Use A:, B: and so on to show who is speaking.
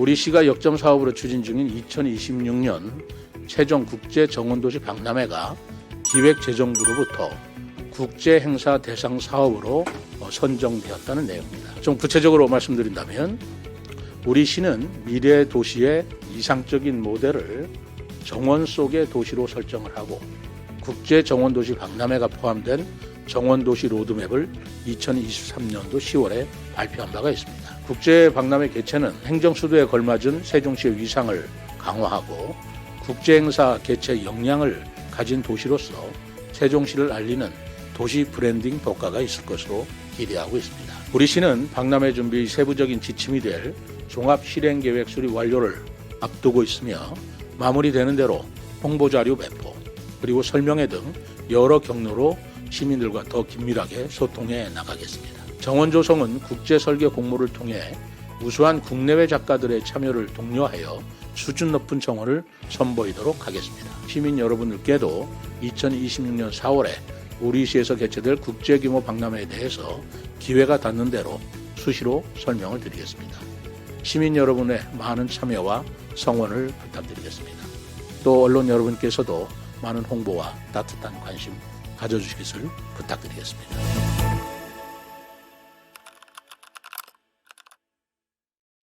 A: 우리 시가 역점 사업으로 추진 중인 2026년 최종 국제 정원도시 박람회가 기획재정부로부터 국제 행사 대상 사업으로 어, 선정되었다는 내용입니다. 좀 구체적으로 말씀드린다면 우리 시는 미래 도시의 이상적인 모델을 정원 속의 도시로 설정을 하고 국제 정원 도시 박람회가 포함된 정원 도시 로드맵을 2023년도 10월에 발표한 바가 있습니다. 국제 박람회 개최는 행정 수도에 걸맞은 세종시의 위상을 강화하고 국제 행사 개최 역량을 가진 도시로서 세종시를 알리는 도시 브랜딩 효과가 있을 것으로 기대하고 있습니다. 우리 시는 박람회 준비 세부적인 지침이 될 종합 실행 계획 수립 완료를 앞두고 있으며 마무리되는 대로 홍보 자료 배포 그리고 설명회 등 여러 경로로 시민들과 더 긴밀하게 소통해 나가겠습니다. 정원 조성은 국제 설계 공모를 통해 우수한 국내외 작가들의 참여를 독려하여 수준 높은 정원을 선보이도록 하겠습니다. 시민 여러분들께도 2026년 4월에 우리시에서 개최될 국제규모 박람회에 대해서 기회가 닿는 대로 수시로 설명을 드리겠습니다. 시민 여러분의 많은 참여와 성원을 부탁드리겠습니다. 또 언론 여러분께서도 많은 홍보와 따뜻한 관심 가져주시기를 부탁드리겠습니다.